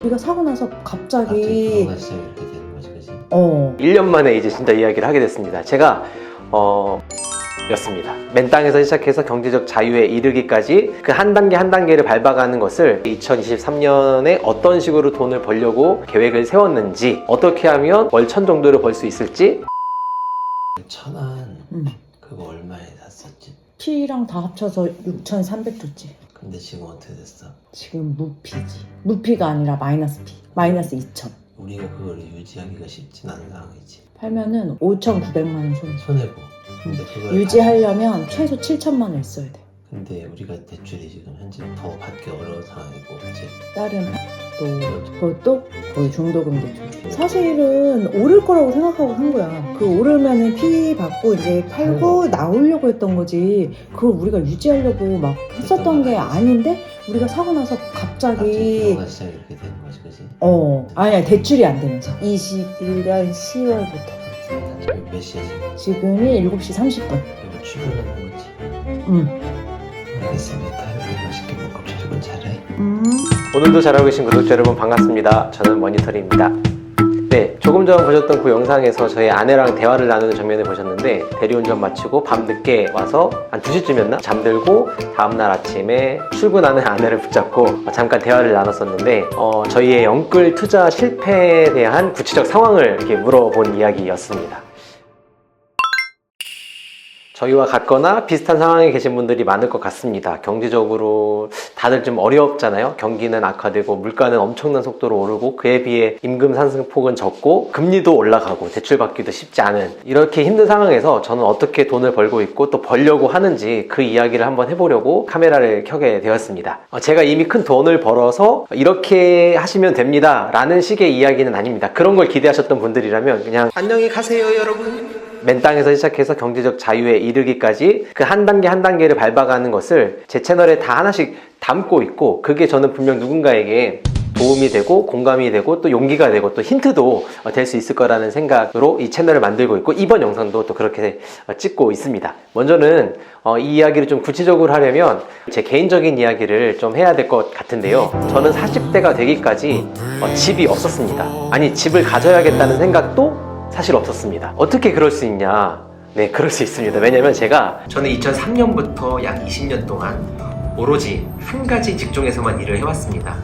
우리가 사고 나서 갑자기 갑자기 코로나 시작이 이렇게 되는 거지, 그지? 어 1년 만에 이제 진짜 이야기를 하게 됐습니다. 제가 어 였습니다. 맨 땅에서 시작해서 경제적 자유에 이르기까지 그 한 단계 한 단계를 밟아가는 것을 2023년에 어떤 식으로 돈을 벌려고 계획을 세웠는지 어떻게 하면 월 천 정도를 벌 수 있을지 천안 음. 그거 얼마에 샀었지? 피랑 다 합쳐서 6,300 줬지 근데 지금 어떻게 됐어? 지금 무피지 무피가 아니라 마이너스 피 마이너스 2,000 우리가 그거를 유지하기가 쉽진 않은 상황이지. 팔면은 5,900만 원 손해 손해보. 근데 그걸 유지하려면 최소 7천만 원 있어야 돼 다- 근데 우리가 대출이 지금 현재 더 받기 어려운 상황이고, 그지? 다른 또 그것도 거의 중도금 대출 사실은 오를 거라고 생각하고 산 거야 그 오르면은 피 받고 이제 팔고 나오려고 했던 거지 그걸 우리가 유지하려고 막 했었던 게 아닌데 우리가 사고 나서 갑자기 갑자기 시작이 이렇게 되는 거지, 그지? 어 아니야 대출이 안 되면서 21년 10월부터 지금 몇 시야 지금? 지금이 7시 30분 이거 출근하는 거지. 응. 알겠습니다. 여러분 맛있게 먹고 출근 잘해. 음. 오늘도 잘하고 계신 구독자 여러분 반갑습니다. 저는 머니터리입니다. 네, 조금 전 보셨던 그 영상에서 저희 아내랑 대화를 나누는 장면을 보셨는데 대리운전 마치고 밤 늦게 와서 한 2시쯤이었나? 잠들고 다음날 아침에 출근하는 아내를 붙잡고 잠깐 대화를 나눴었는데 어, 저희의 영끌 투자 실패에 대한 구체적 상황을 이렇게 물어본 이야기였습니다. 저희와 같거나 비슷한 상황에 계신 분들이 많을 것 같습니다. 경제적으로 다들 좀 어렵잖아요. 경기는 악화되고 물가는 엄청난 속도로 오르고 그에 비해 임금 상승폭은 적고 금리도 올라가고 대출 받기도 쉽지 않은 이렇게 힘든 상황에서 저는 어떻게 돈을 벌고 있고 또 벌려고 하는지 그 이야기를 한번 해보려고 카메라를 켜게 되었습니다. 어, 제가 이미 큰 돈을 벌어서 이렇게 하시면 됩니다. 라는 식의 이야기는 아닙니다. 그런 걸 기대하셨던 분들이라면 그냥 안녕히 가세요, 여러분. 맨 땅에서 시작해서 경제적 자유에 이르기까지 그 한 단계 한 단계를 밟아가는 것을 제 채널에 다 하나씩 담고 있고 그게 저는 분명 누군가에게 도움이 되고 공감이 되고 또 용기가 되고 또 힌트도 될 수 있을 거라는 생각으로 이 채널을 만들고 있고 이번 영상도 또 그렇게 어, 찍고 있습니다. 먼저는 어, 이 이야기를 좀 구체적으로 하려면 제 개인적인 이야기를 좀 해야 될 것 같은데요. 저는 40대가 되기까지 어, 집이 없었습니다. 아니 집을 가져야겠다는 생각도 사실 없었습니다. 어떻게 그럴 수 있냐? 네, 그럴 수 있습니다. 왜냐면 제가 저는 2003년부터 약 20년 동안 오로지 한 가지 직종에서만 일을 해왔습니다.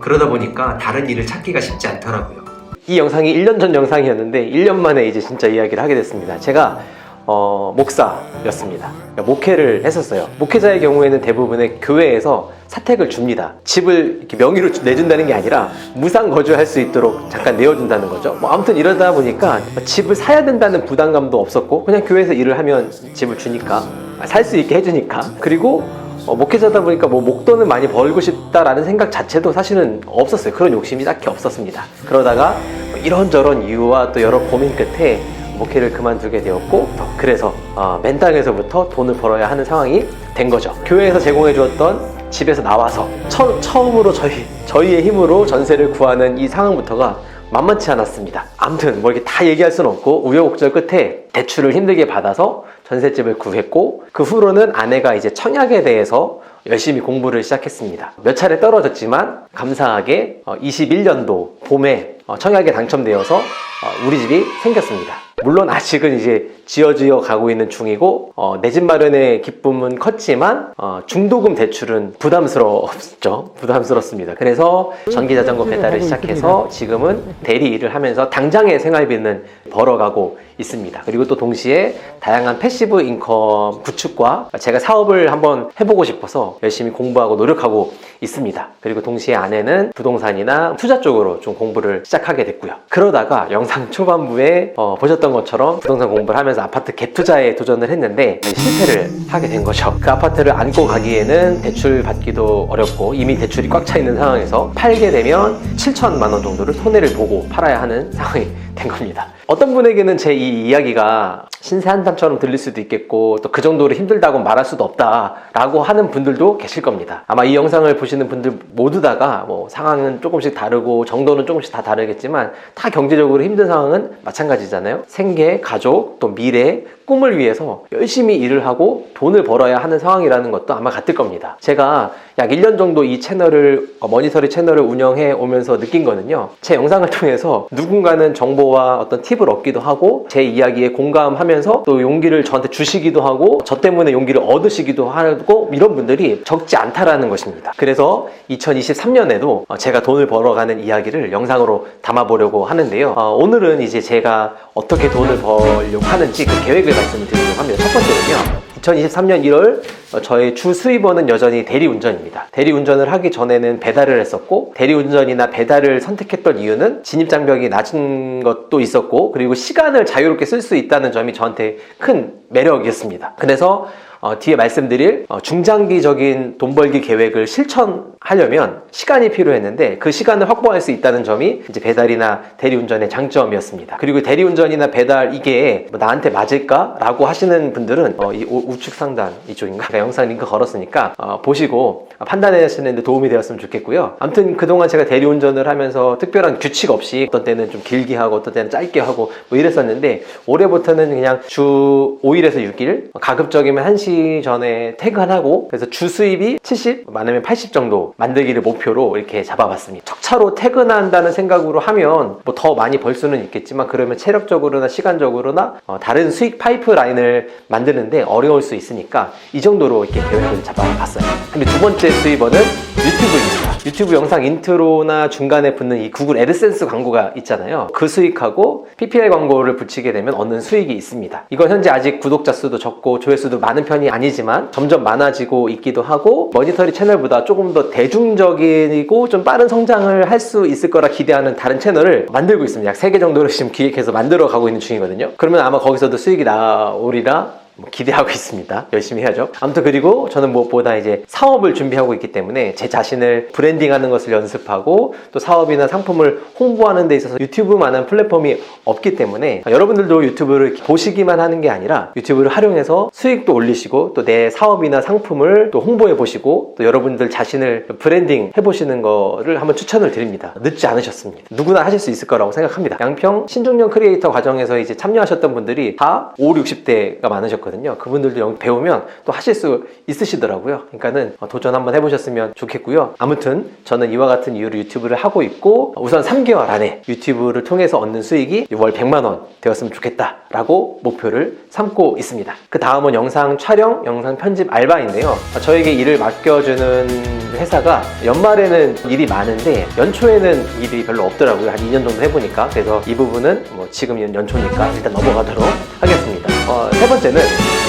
그러다 보니까 다른 일을 찾기가 쉽지 않더라고요. 이 영상이 1년 전 영상이었는데 1년 만에 이제 진짜 이야기를 하게 됐습니다. 제가 어, 목사였습니다. 그러니까 목회를 했었어요. 목회자의 경우에는 대부분의 교회에서 사택을 줍니다. 집을 이렇게 명의로 주- 내준다는 게 아니라 무상 거주할 수 있도록 잠깐 내어준다는 거죠. 뭐 아무튼 이러다 보니까 집을 사야 된다는 부담감도 없었고 그냥 교회에서 일을 하면 집을 주니까 살 수 있게 해주니까 그리고 어, 목회자다 보니까 뭐 목돈을 많이 벌고 싶다라는 생각 자체도 사실은 없었어요. 그런 욕심이 딱히 없었습니다. 그러다가 뭐 이런저런 이유와 또 여러 고민 끝에 목회를 그만두게 되었고 그래서 어, 맨 땅에서부터 돈을 벌어야 하는 상황이 된 거죠. 교회에서 제공해 주었던 집에서 나와서 처, 처음으로 저희 저희의 힘으로 전세를 구하는 이 상황부터가 만만치 않았습니다. 아무튼 뭐 이렇게 다 얘기할 수는 없고 우여곡절 끝에 대출을 힘들게 받아서 전셋집을 구했고 그 후로는 아내가 이제 청약에 대해서 열심히 공부를 시작했습니다. 몇 차례 떨어졌지만 감사하게 21년도 봄에 어, 청약에 당첨되어서 어, 우리 집이 생겼습니다. 물론 아직은 이제 지어지어 가고 있는 중이고 내집 마련의 기쁨은 컸지만 어, 중도금 대출은 부담스러웠죠. 부담스럽습니다. 그래서 전기 자전거 배달을 시작해서 지금은 대리 일을 하면서 당장의 생활비는 벌어가고 있습니다. 그리고 또 동시에 다양한 패시브 인컴 구축과 제가 사업을 한번 해보고 싶어서 열심히 공부하고 노력하고 있습니다. 그리고 동시에 아내는 부동산이나 투자 쪽으로 좀 공부를 시작하게 됐고요. 그러다가 영상 초반부에 어, 보셨던 것처럼 부동산 공부를 하면서 아파트 갭투자에 도전을 했는데 실패를 하게 된 거죠. 그 아파트를 안고 가기에는 대출 받기도 어렵고 이미 대출이 꽉 차 있는 상황에서 팔게 되면 7천만 원 정도를 손해를 보고 팔아야 하는 상황이 된 겁니다. 어떤 분에게는 제 이 이야기가 신세 한탄처럼 들릴 수도 있겠고 또 그 정도로 힘들다고 말할 수도 없다라고 하는 분들도 계실 겁니다. 아마 이 영상을 보시는 분들 모두 다가 뭐 상황은 조금씩 다르고 정도는 조금씩 다 다르겠지만 다 경제적으로 힘든 상황은 마찬가지잖아요. 생계, 가족, 또 미래, 꿈을 위해서 열심히 일을 하고 돈을 벌어야 하는 상황이라는 것도 아마 같을 겁니다. 제가 약 1년 정도 이 채널을 어, 머니터리 채널을 운영해 오면서 느낀 거는요. 제 영상을 통해서 누군가는 정보와 어떤 팁을 얻기도 하고 제 이야기에 공감하면 서 또 용기를 저한테 주시기도 하고 저 때문에 용기를 얻으시기도 하고 이런 분들이 적지 않다라는 것입니다. 그래서 2023년에도 어, 제가 돈을 벌어가는 이야기를 영상으로 담아보려고 하는데요. 어, 오늘은 이제 제가 어떻게 돈을 벌려고 하는지 그 계획을 말씀드리려고 합니다. 첫 번째는요. 2023년 1월 어, 저의 주 수입원은 여전히 대리운전입니다. 대리운전을 하기 전에는 배달을 했었고 대리운전이나 배달을 선택했던 이유는 진입장벽이 낮은 것도 있었고 그리고 시간을 자유롭게 쓸 수 있다는 점이 저한테 큰 매력이었습니다. 그래서 어, 뒤에 말씀드릴 어, 중장기적인 돈 벌기 계획을 실천하려면 시간이 필요했는데 그 시간을 확보할 수 있다는 점이 이제 배달이나 대리운전의 장점이었습니다. 그리고 대리운전이나 배달 이게 뭐 나한테 맞을까라고 하시는 분들은 어, 이 우- 우측 상단 이쪽인가 제가 영상 링크 걸었으니까 어, 보시고 판단하시는데 도움이 되었으면 좋겠고요. 아무튼 그동안 제가 대리운전을 하면서 특별한 규칙 없이 어떤 때는 좀 길게 하고 어떤 때는 짧게 하고 뭐 이랬었는데 올해부터는 그냥 주 5일에서 6일 가급적이면 1시 전에 퇴근하고 그래서 주 수입이 70 많으면 80 정도 만들기를 목표로 이렇게 잡아봤습니다. 적차로 퇴근한다는 생각으로 하면 뭐 더 많이 벌 수는 있겠지만 그러면 체력적으로나 시간적으로나 어, 다른 수익 파이프라인을 만드는데 어려울 수 있으니까 이 정도로 이렇게 계획을 잡아봤어요. 근데 두 번째 수입원은 유튜브입니다. 유튜브 영상 인트로나 중간에 붙는 이 구글 애드센스 광고가 있잖아요. 그 수익하고 PPL 광고를 붙이게 되면 얻는 수익이 있습니다. 이건 현재 아직 구독자 수도 적고 조회수도 많은 편이 아니지만 점점 많아지고 있기도 하고 머니터리 채널보다 조금 더 대중적이고 좀 빠른 성장을 할 수 있을 거라 기대하는 다른 채널을 만들고 있습니다. 약 3개 정도를 지금 기획해서 만들어 가고 있는 중이거든요. 그러면 아마 거기서도 수익이 나오리라 뭐 기대하고 있습니다. 열심히 해야죠. 아무튼 그리고 저는 무엇보다 이제 사업을 준비하고 있기 때문에 제 자신을 브랜딩하는 것을 연습하고 또 사업이나 상품을 홍보하는 데 있어서 유튜브만한 플랫폼이 없기 때문에 여러분들도 유튜브를 보시기만 하는 게 아니라 유튜브를 활용해서 수익도 올리시고 또 내 사업이나 상품을 또 홍보해 보시고 또 여러분들 자신을 브랜딩 해 보시는 거를 한번 추천을 드립니다. 늦지 않으셨습니다. 누구나 하실 수 있을 거라고 생각합니다. 양평 신중년 크리에이터 과정에서 이제 참여하셨던 분들이 다 5, 60대가 많으셨거든요. 그분들도 영 배우면 또 하실 수 있으시더라고요. 그러니까는 어, 도전 한번 해보셨으면 좋겠고요. 아무튼 저는 이와 같은 이유로 유튜브를 하고 있고 우선 3개월 안에 유튜브를 통해서 얻는 수익이 월 100만 원 되었으면 좋겠다라고 목표를 삼고 있습니다. 그 다음은 영상 촬영, 영상 편집 알바인데요. 어, 저에게 일을 맡겨주는 회사가 연말에는 일이 많은데 연초에는 일이 별로 없더라고요. 한 2년 정도 해보니까. 그래서 이 부분은 뭐 지금 연초니까 일단 넘어가도록 하겠습니다. 어, 세 번째는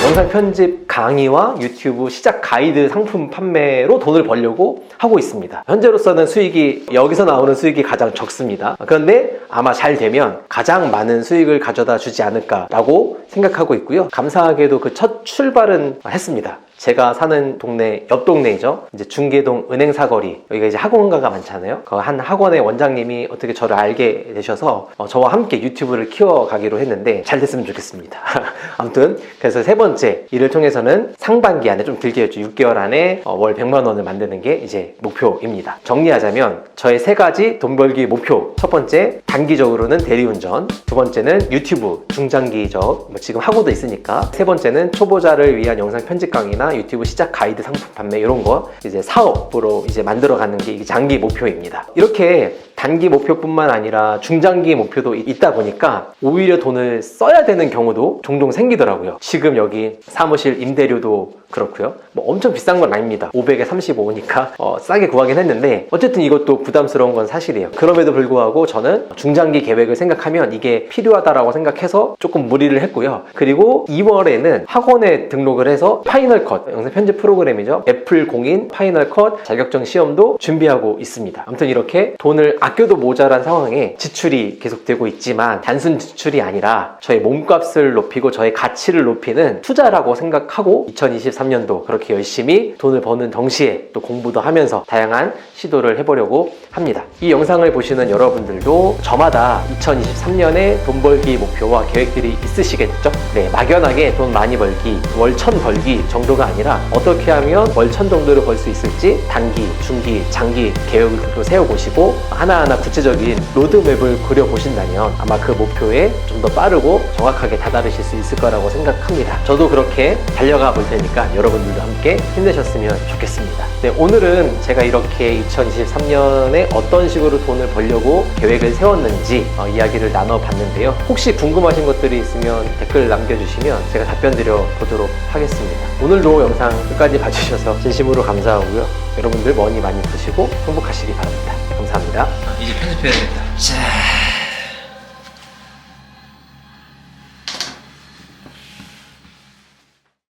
영상 편집 강의와 유튜브 시작 가이드 상품 판매로 돈을 벌려고 하고 있습니다. 현재로서는 수익이 여기서 나오는 수익이 가장 적습니다. 그런데 아마 잘 되면 가장 많은 수익을 가져다 주지 않을까라고 생각하고 있고요. 감사하게도 그 첫 출발은 했습니다. 제가 사는 동네 옆 동네이죠. 이제 중계동 은행 사거리 여기가 이제 학원가가 많잖아요. 그 한 학원의 원장님이 어떻게 저를 알게 되셔서 어, 저와 함께 유튜브를 키워가기로 했는데 잘 됐으면 좋겠습니다. 아무튼 그래서 세 번째 일을 통해서는 상반기 안에 좀 길게 했죠. 6개월 안에 어, 월 100만 원을 만드는 게 이제 목표입니다. 정리하자면 저의 세 가지 돈 벌기 목표. 첫 번째 단기적으로는 대리운전. 두 번째는 유튜브 중장기적 뭐 지금 하고도 있으니까. 세 번째는 초보자를 위한 영상 편집 강의나 유튜브 시작 가이드 상품 판매 이런 거 이제 사업으로 이제 만들어가는 게 장기 목표입니다. 이렇게 단기 목표뿐만 아니라 중장기 목표도 있- 있다 보니까 오히려 돈을 써야 되는 경우도 종종 생기더라고요. 지금 여기 사무실 임대료도 그렇고요. 뭐 엄청 비싼 건 아닙니다. 500에 35니까 어, 싸게 구하긴 했는데 어쨌든 이것도 부담스러운 건 사실이에요. 그럼에도 불구하고 저는 중장기 계획을 생각하면 이게 필요하다라고 생각해서 조금 무리를 했고요. 그리고 2월에는 학원에 등록을 해서 파이널 컷 영상 편집 프로그램이죠. 애플 공인 파이널 컷 자격증 시험도 준비하고 있습니다. 아무튼 이렇게 돈을 아껴도 모자란 상황에 지출이 계속되고 있지만 단순 지출이 아니라 저의 몸값을 높이고 저의 가치를 높이는 투자라고 생각하고 2023년도 그렇게 열심히 돈을 버는 동시에 또 공부도 하면서 다양한 시도를 해보려고 합니다. 이 영상을 보시는 여러분들도 저마다 2023년에 돈 벌기 목표 목표와 계획들이 있으시겠죠? 네, 막연하게 돈 많이 벌기, 월천 벌기 정도가 아니라 어떻게 하면 월천 정도를 벌 수 있을지 단기, 중기, 장기 계획을 세워보시고 하나하나 구체적인 로드맵을 그려보신다면 아마 그 목표에 좀 더 빠르고 정확하게 다다르실 수 있을 거라고 생각합니다. 저도 그렇게 달려가 볼 테니까 여러분들도 함께 힘내셨으면 좋겠습니다. 네, 오늘은 제가 이렇게 2023년에 어떤 식으로 돈을 벌려고 계획을 세웠는지 어, 이야기를 나눠봤는데요. 혹시 궁금 하신 것들이 있으면 댓글 남겨주시면 제가 답변 드려 보도록 하겠습니다. 오늘도 영상 끝까지 봐주셔서 진심으로 감사하고요. 여러분들 머니 많이 드시고 행복하시기 바랍니다. 감사합니다. 아, 이제 편집해야겠다 자